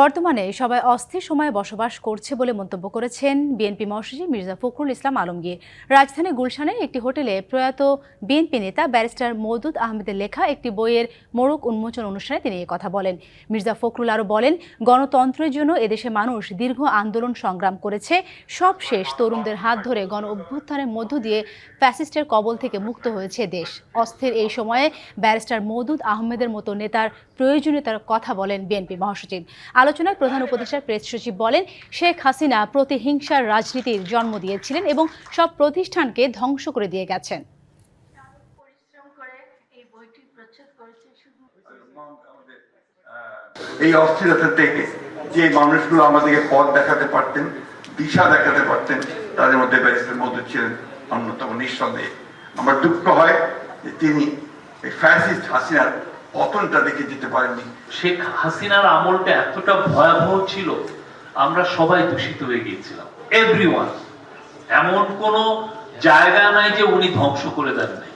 বর্তমানে সবাই অস্থির সময়ে বসবাস করছে বলে মন্তব্য করেছেন বিএনপি মহাসচিব মির্জা ফখরুল ইসলাম আলমগীর। রাজধানী গুলশানের একটি হোটেলে প্রয়াত বিএনপি নেতা ব্যারিস্টার মওদুদ আহমেদের লেখা একটি বইয়ের মোড়ক উন্মোচন অনুষ্ঠানে তিনি কথা বলেন। মির্জা ফখরুল আরও বলেন, গণতন্ত্রের জন্য এদেশে মানুষ দীর্ঘ আন্দোলন সংগ্রাম করেছে। সব শেষ। তরুণদের হাত ধরে গণ অভ্যুত্থানের মধ্য দিয়ে ফ্যাসিস্টের কবল থেকে মুক্ত হয়েছে দেশ। অস্থির এই সময়ে ব্যারিস্টার মওদুদ আহমেদের মতো নেতার প্রয়োজনীয়তার কথা বলেন বিএনপি মহাসচিব। আলোচনায় প্রধান উপদেষ্টার প্রেস সচিব বলেন, শেখ হাসিনা প্রতিহিংসার রাজনীতির জন্ম দিয়েছিলেন এবং সব প্রতিষ্ঠানকে ধ্বংস করে দিয়ে গেছেন। এই অস্থিরতা থেকে যে মানুষগুলো আমাদেরকে পথ দেখাতে পারতেন, দিশা দেখাতে পারতেন, তাদের মধ্যে ব্যারিস্টার মধু ছিলেন অন্যতম নিঃসন্দেহে। আমার দুঃখ হয় যে তিনি ফ্যাসিস্ট হাসিনার পতনটা দেখে যেতে পারেননি। শেখ হাসিনার আমলটা এতটা ভয়াবহ ছিল, আমরা সবাই দূষিত হয়ে গিয়েছিলাম। এভরিওয়ান এমন কোন জায়গা নাই যে উনি ধ্বংস করে দেন নাই